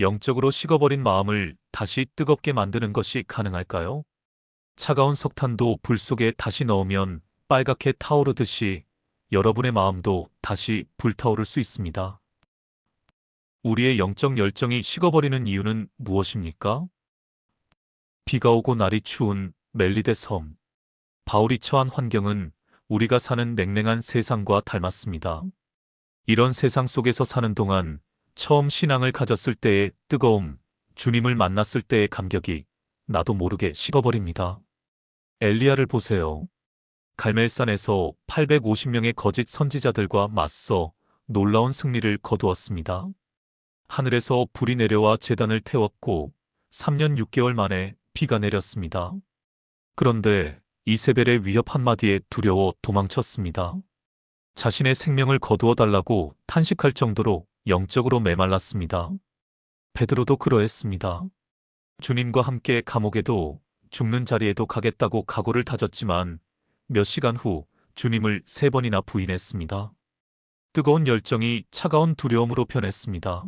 영적으로 식어버린 마음을 다시 뜨겁게 만드는 것이 가능할까요? 차가운 석탄도 불 속에 다시 넣으면 빨갛게 타오르듯이 여러분의 마음도 다시 불타오를 수 있습니다. 우리의 영적 열정이 식어버리는 이유는 무엇입니까? 비가 오고 날이 추운 멜리데 섬. 바울이 처한 환경은 우리가 사는 냉랭한 세상과 닮았습니다. 이런 세상 속에서 사는 동안 처음 신앙을 가졌을 때의 뜨거움, 주님을 만났을 때의 감격이 나도 모르게 식어버립니다. 엘리야를 보세요. 갈멜산에서 850명의 거짓 선지자들과 맞서 놀라운 승리를 거두었습니다. 하늘에서 불이 내려와 재단을 태웠고 3년 6개월 만에 비가 내렸습니다. 그런데 이세벨의 위협 한마디에 두려워 도망쳤습니다. 자신의 생명을 거두어 달라고 탄식할 정도로 영적으로 메말랐습니다. 베드로도 그러했습니다. 주님과 함께 감옥에도 죽는 자리에도 가겠다고 각오를 다졌지만 몇 시간 후 주님을 세 번이나 부인했습니다. 뜨거운 열정이 차가운 두려움으로 변했습니다.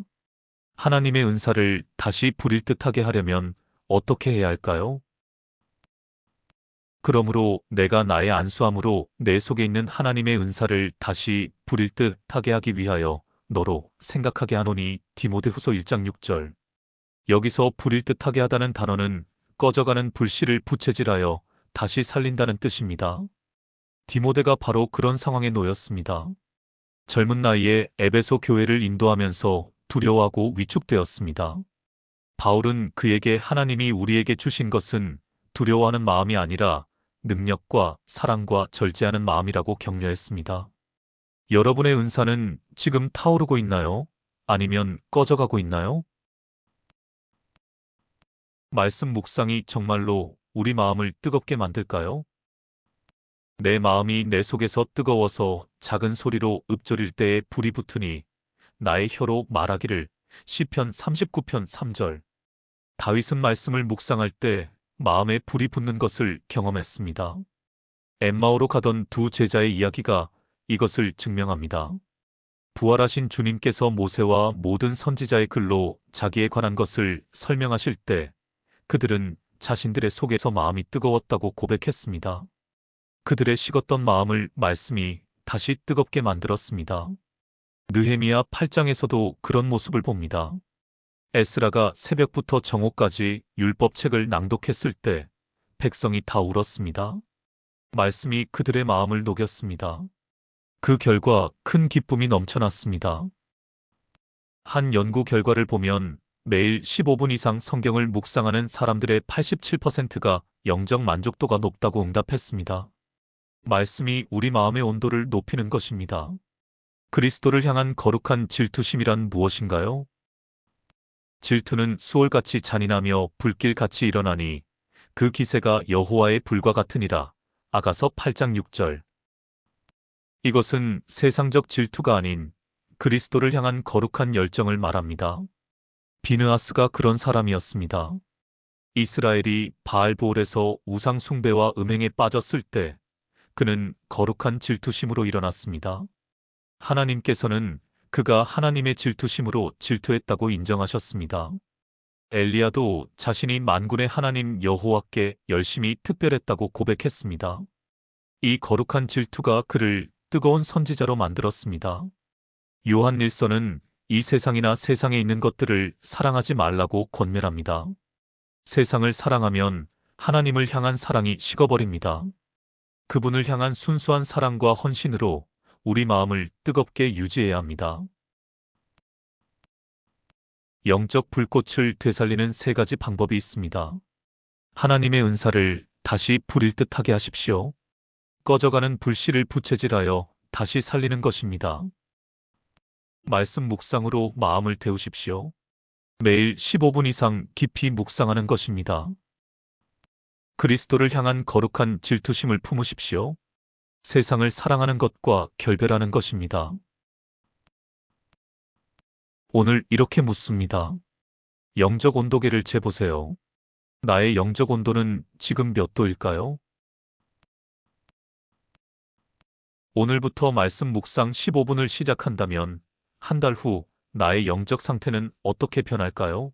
하나님의 은사를 다시 부릴 듯하게 하려면 어떻게 해야 할까요? 그러므로 내가 나의 안수함으로 내 속에 있는 하나님의 은사를 다시 부릴 듯하게 하기 위하여 너로 생각하게 하노니 디모데후서 1장 6절. 여기서 부릴 듯하게 하다는 단어는 꺼져가는 불씨를 부채질하여 다시 살린다는 뜻입니다. 디모데가 바로 그런 상황에 놓였습니다. 젊은 나이에 에베소 교회를 인도하면서 두려워하고 위축되었습니다. 바울은 그에게 하나님이 우리에게 주신 것은 두려워하는 마음이 아니라 능력과 사랑과 절제하는 마음이라고 격려했습니다. 여러분의 은사는 지금 타오르고 있나요? 아니면 꺼져가고 있나요? 말씀 묵상이 정말로 우리 마음을 뜨겁게 만들까요? 내 마음이 내 속에서 뜨거워서 작은 소리로 읊조릴 때에 불이 붙으니 나의 혀로 말하기를 시편 39편 3절 다윗은 말씀을 묵상할 때 마음에 불이 붙는 것을 경험했습니다. 엠마오로 가던 두 제자의 이야기가 이것을 증명합니다. 부활하신 주님께서 모세와 모든 선지자의 글로 자기에 관한 것을 설명하실 때 그들은 자신들의 속에서 마음이 뜨거웠다고 고백했습니다. 그들의 식었던 마음을 말씀이 다시 뜨겁게 만들었습니다. 느헤미야 8장에서도 그런 모습을 봅니다. 에스라가 새벽부터 정오까지 율법책을 낭독했을 때 백성이 다 울었습니다. 말씀이 그들의 마음을 녹였습니다. 그 결과 큰 기쁨이 넘쳐났습니다. 한 연구 결과를 보면 매일 15분 이상 성경을 묵상하는 사람들의 87%가 영적 만족도가 높다고 응답했습니다. 말씀이 우리 마음의 온도를 높이는 것입니다. 그리스도를 향한 거룩한 질투심이란 무엇인가요? 질투는 수월같이 잔인하며 불길같이 일어나니 그 기세가 여호와의 불과 같으니라. 아가서 8장 6절. 이것은 세상적 질투가 아닌 그리스도를 향한 거룩한 열정을 말합니다. 비느하스가 그런 사람이었습니다. 이스라엘이 바알보올에서 우상 숭배와 음행에 빠졌을 때 그는 거룩한 질투심으로 일어났습니다. 하나님께서는 그가 하나님의 질투심으로 질투했다고 인정하셨습니다. 엘리야도 자신이 만군의 하나님 여호와께 열심히 특별했다고 고백했습니다. 이 거룩한 질투가 그를 뜨거운 선지자로 만들었습니다. 요한 닐서는 이 세상이나 세상에 있는 것들을 사랑하지 말라고 권면합니다. 세상을 사랑하면 하나님을 향한 사랑이 식어버립니다. 그분을 향한 순수한 사랑과 헌신으로 우리 마음을 뜨겁게 유지해야 합니다. 영적 불꽃을 되살리는 세 가지 방법이 있습니다. 하나님의 은사를 다시 불일 듯하게 하십시오. 꺼져가는 불씨를 부채질하여 다시 살리는 것입니다. 말씀 묵상으로 마음을 태우십시오. 매일 15분 이상 깊이 묵상하는 것입니다. 그리스도를 향한 거룩한 질투심을 품으십시오. 세상을 사랑하는 것과 결별하는 것입니다. 오늘 이렇게 묻습니다. 영적 온도계를 재보세요. 나의 영적 온도는 지금 몇 도일까요? 오늘부터 말씀 묵상 15분을 시작한다면 한 달 후 나의 영적 상태는 어떻게 변할까요?